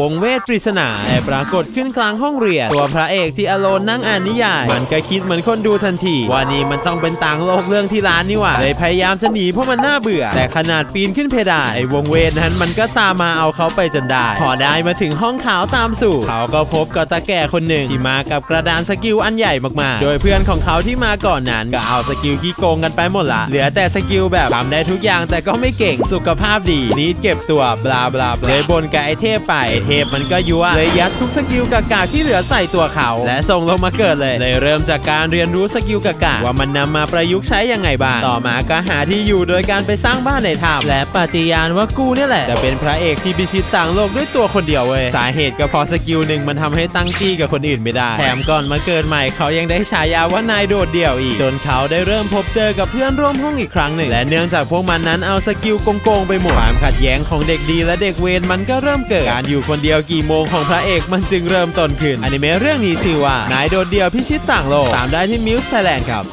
วงเวทปริศนาแอบปรากฏขึ้นกลางห้องเรียน ตัวพระเอกที่อโลนนั่งอ่านนิยาย มันก็คิดเหมือนคนดูทันที ว่านี่มันต้องเป็นต่างโลกเรื่องที่ร้านนี่หว่าเลยพยายามจะหนีเพราะมันน่าเบื่อ แต่ขนาดปีนขึ้นเพดานไอ้วงเวทนั้นมันก็ตามมาเอาเขาไปจนได้ พอได้มาถึงห้องขาวตามสู่ เขาก็พบกับตาแก่คนหนึ่งที่มากับกระดานสกิลอันใหญ่มากๆ โดยเพื่อนของเขาที่มาก่อนนั้นก็เอาสกิลขี้โกงกันไปหมดละเหลือแต่สกิลแบบทำได้ทุกอย่างแต่ก็ไม่เก่งสุขภาพดีนีดเก็บตัวบลาบลาเลยบนกับไอเทพไปเทพมันก็ยั่วเลยยัดทุกสกิลกากาที่เหลือใส่ตัวเขา และส่งลงมาเกิดเลย เลยเริ่มจากการเรียนรู้สกิลกากาว่ามันนำมาประยุกต์ใช้ยังไงบ้างต่อมาก็หาที่อยู่โดยการไปสร้างบ้านในถ้ำและปฏิญาณว่ากูเนี่ยแหละจะเป็นพระเอกที่พิชิตต่างโลกด้วยตัวคนเดียวเว้ยสาเหตุก็เพอสกิลหนึ่งมันทำให้ตั้งตี้กับคนอื่นไม่ได้ แถมก่อนมาเกิดใหม่เขายังได้ฉายาว่านายโดดเดี่ยวอีก จนเขาได้เริ่มพบเจอกับเพื่อนร่วมห้องอีกครั้งหนึ่ง และเนื่องจากพวกมันนั้นเอาสกิลโกงๆไปหมดความขัดแย้งของเด็กดีและเด็กเวรมันก็เริ่มเกิดการอยู่คนเดียวกี่โมงของพระเอกมันจึงเริ่มต้นขึ้นอนิเมะเรื่องนี้ชื่อว่านายโดดเดี่ยวพิชิตต่างโลกตามได้ที่มิวส์ไทยแลนด์ครับ